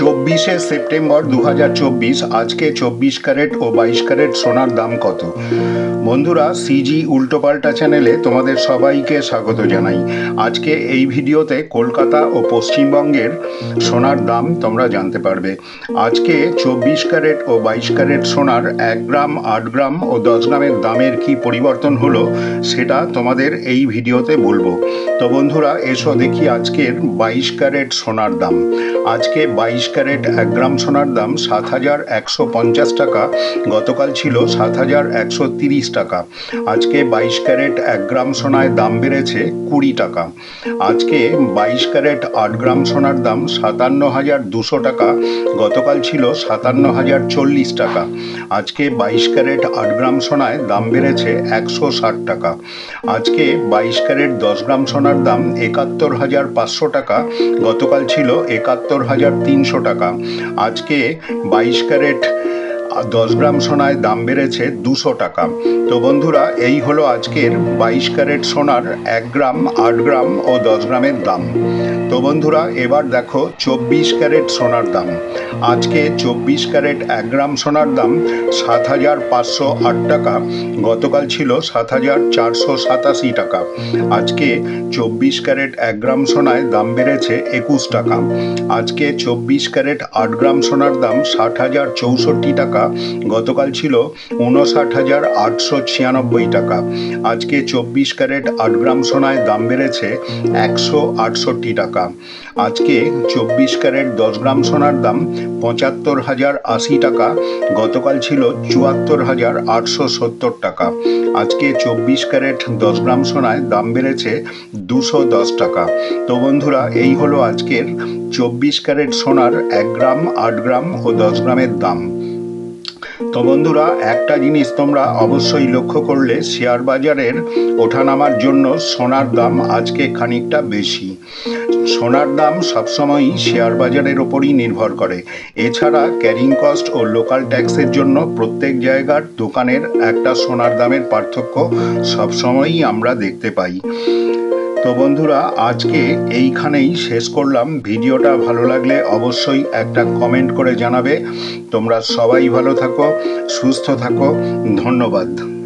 চব্বিশে সেপ্টেম্বর দু হাজার চব্বিশ, আজকে চব্বিশ ক্যারেট ও বাইশ ক্যারেট সোনার দাম কত? বন্ধুরা সিজি উল্টোপাল্টা চ্যানেলে তোমাদের সবাইকে স্বাগত জানাই। আজকে এই ভিডিওতে কলকাতা ও পশ্চিমবঙ্গের সোনার দাম তোমরা জানতে পারবে। আজকে চব্বিশ ক্যারেট ও বাইশ ক্যারেট সোনার এক গ্রাম, আট গ্রাম ও দশ গ্রামের দামের কি পরিবর্তন হলো, সেটা তোমাদের এই ভিডিওতে বলব। তো বন্ধুরা, এসো দেখি আজকের বাইশ ক্যারেট সোনার দাম। আজকে বাইশ ক্যারেট এক গ্রাম সোনার দাম সাত হাজার একশো পঞ্চাশ টাকা। গতকাল ছিল সাত হাজার একশো তিরিশ টাকা। আজকে বাইশ ক্যারেট এক গ্রাম সোনায় দাম বেড়েছে কুড়ি টাকা। আজকে বাইশ ক্যারেট আট গ্রাম সোনার দাম সাতান্ন হাজার দুশো টাকা। গতকাল ছিল সাতান্ন হাজার চল্লিশ টাকা। আজকে বাইশ ক্যারেট আট গ্রাম সোনায় দাম বেড়েছে একশো ষাট টাকা। আজকে বাইশ ক্যারেট দশ গ্রাম সোনার দাম একাত্তর হাজার পাঁচশো টাকা। গতকাল ছিল একাত্তর হাজার তিনশো টাকা। আজকে বাইশ ক্যারেট দশ গ্রাম সোনায় দাম বেড়েছে দুশো টাকা। তো বন্ধুরা, এই হলো আজকের বাইশ ক্যারেট সোনার এক গ্রাম, আট গ্রাম ও দশ গ্রামের দাম। তো বন্ধুরা, এবার দেখো চব্বিশ ক্যারেট সোনার দাম। আজকে চব্বিশ ক্যারেট এক গ্রাম সোনার দাম সাত হাজার পাঁচশো আট টাকা। গতকাল ছিল সাত হাজার চারশো সাতাশি টাকা। আজকে চব্বিশ ক্যারেট এক গ্রাম সোনায় দাম বেড়েছে একুশ টাকা। আজকে চব্বিশ ক্যারেট আট গ্রাম সোনার দাম ষাট হাজার চৌষট্টি টাকা। গতকাল ছিল উনষাট হাজার আটশো ছিয়ানব্বই টাকা। আজকে চব্বিশ ক্যারেট আট গ্রাম সোনায় দাম বেড়েছে একশো আটষট্টি টাকা। আজকে চব্বিশ ক্যারেট দশ গ্রাম সোনার দাম পঁচাত্তর হাজার আশি টাকা। গতকাল ছিল চুয়াত্তর হাজার আটশো সত্তর টাকা। আজকে চব্বিশ ক্যারেট দশ গ্রাম সোনায় দাম বেড়েছে দুশো দশ টাকা। তো বন্ধুরা, এই হলো আজকের চব্বিশ ক্যারেট সোনার এক গ্রাম, আট গ্রাম ও দশ গ্রামের দাম। তো বন্ধুরা, একটা জিনিস তোমরা অবশ্যই লক্ষ্য করলে, শেয়ার বাজারের ওঠানামার জন্য সোনার দাম আজকে খানিকটা বেশি। সোনার দাম সবসময়ই শেয়ার বাজারের ওপরই নির্ভর করে। এছাড়া ক্যারিং কস্ট ও লোকাল ট্যাক্সের জন্য প্রত্যেক জায়গার দোকানের একটা সোনার দামের পার্থক্য সবসময়ই আমরা দেখতে পাই। তো বন্ধুরা, আজকে এইখানেই শেষ করলাম। ভিডিওটা ভালো লাগলে অবশ্যই একটা কমেন্ট করে জানাবে। তোমরা সবাই ভালো থাকো, সুস্থ থাকো। ধন্যবাদ।